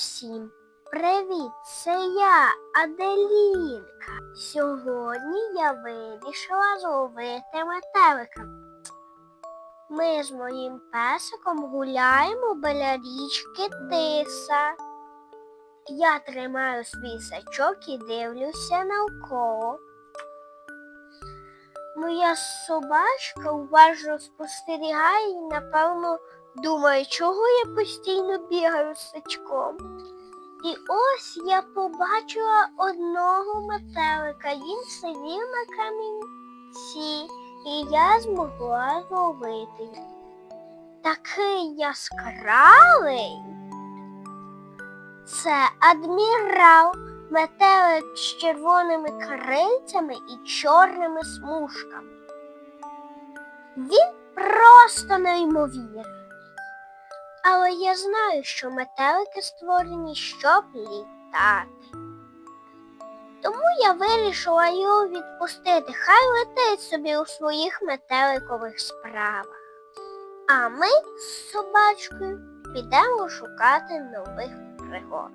всім! Привіт, це я, Аделінка. Сьогодні я вирішила зловити метелика. Ми з моїм песиком гуляємо біля річки Тиса. Я тримаю свій сачок і дивлюся навколо. Моя собачка уважно спостерігає і, напевно, думає, чого я постійно бігаю з сачком. І ось я побачила одного метелика. Він сидів на камінці, і я змогла зловити. Такий яскравий. Це адмірал, метелик з червоними крильцями і чорними смужками. Він просто неймовірний. Але я знаю, що метелики створені, щоб літати. Тому я вирішила його відпустити, хай летить собі у своїх метеликових справах. А ми з собачкою підемо шукати нових пригод.